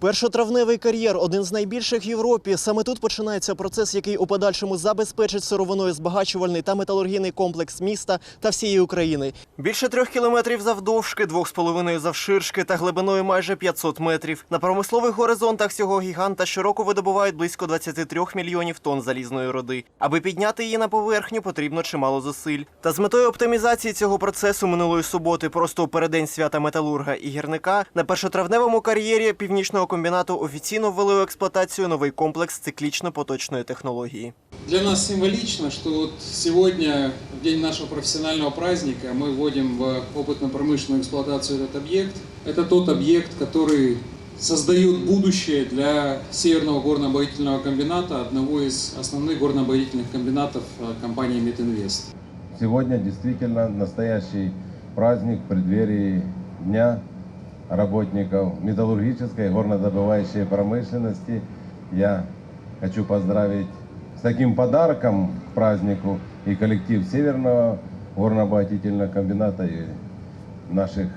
Першотравневий кар'єр один з найбільших в Європі. Саме тут починається процес, який у подальшому забезпечить сировиною збагачувальний та металургійний комплекс міста та всієї України. Більше трьох кілометрів завдовжки, двох з половиною завширшки та глибиною майже 500 метрів. На промислових горизонтах цього гіганта щороку видобувають близько 23 мільйонів тонн залізної руди. Аби підняти її на поверхню, потрібно чимало зусиль. Та з метою оптимізації цього процесу минулої суботи, просто у переддень свята металурга і гірника, на першотравневому кар'єрі північного комбінату офіційно ввели у експлуатацію новий комплекс циклічно-поточної технології. Для нас символично, что вот сегодня, в день нашего профессионального праздника, мы вводим в опытно-промышленную эксплуатацию этот объект. Это тот объект, который создает будущее для Северного горно-обогатительного комбината, одного из основных горно-обогатительных комбинатов э, компании Метинвест. Сегодня действительно настоящий праздник в преддверии Дня работников металлургической горнодобывающей промышленности. Я хочу поздравить с таким подарком к празднику и коллектив Северного горнообогатительного комбината и наших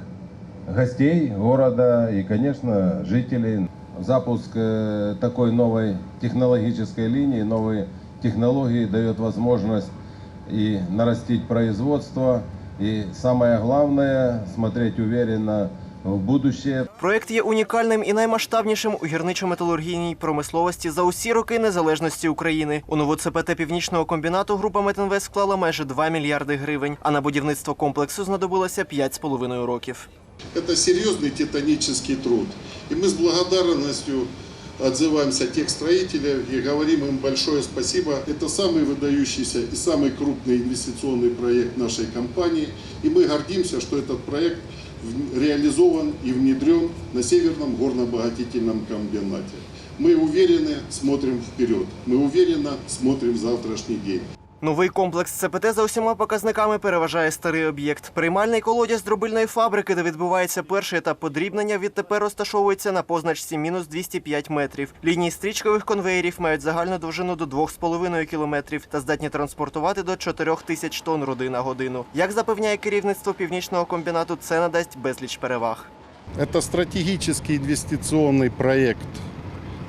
гостей города и, конечно, жителей. Запуск э, такой новой технологической линии, новые технологии дает возможность и нарастить производство, и самое главное, смотреть уверенно в будущее. Проект є унікальним і наймасштабнішим у гірничо-металургійній промисловості за усі роки незалежності України. У нову ЦПТ північного комбінату група Метинвест вклала майже 2 мільярди гривень, а на будівництво комплексу знадобилося 5,5 років. Это серьезный титанический труд. И мы с благодарностью отзываемся о тех строителях и говорим им большое спасибо. Это самый выдающийся и самый крупный инвестиционный проект нашей компании. И мы гордимся, что этот проект в- реализован и внедрен на Северном горно-обогатительном комбинате. Мы уверены, смотрим вперед. Мы уверенно смотрим в завтрашний день. Новий комплекс ЦПТ за усіма показниками переважає старий об'єкт. Приймальний колодязь дробильної фабрики, де відбувається перший етап подрібнення, відтепер розташовується на позначці мінус 205 метрів. Лінії стрічкових конвеєрів мають загальну довжину до 2,5 кілометрів та здатні транспортувати до 4 тисяч тонн руди на годину. Як запевняє керівництво північного комбінату, це надасть безліч переваг. Это стратегический инвестиционный проект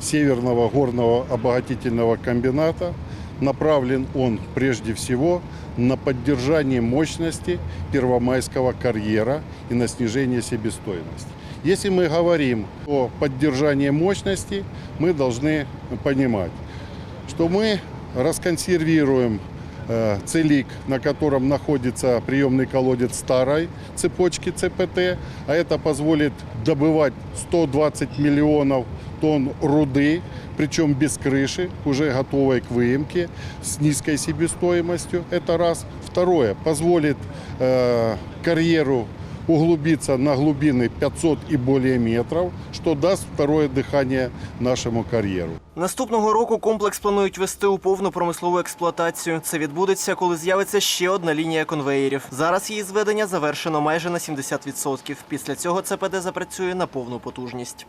Северного горного обогатительного комбината. Направлен он прежде всего на поддержание мощности Первомайского карьера и на снижение себестоимости. Если мы говорим о поддержании мощности, мы должны понимать, что мы расконсервируем э, целик, на котором находится приемный колодец старой цепочки ЦПТ, а это позволит добывать 120 миллионов тонн руды, причем без крыши, уже готовой к выемке, с низкой себестоимостью. Это раз. Второе, позволит э, карьеру углубиться на глубины 500 и более метров, что даст второе дыхание нашему карьеру. Наступного року комплекс планують вести у повну промислову експлуатацію. Це відбудеться, коли з'явиться ще одна лінія конвеєрів. Зараз її зведення завершено майже на 70%. Після цього ЦПД запрацює на повну потужність.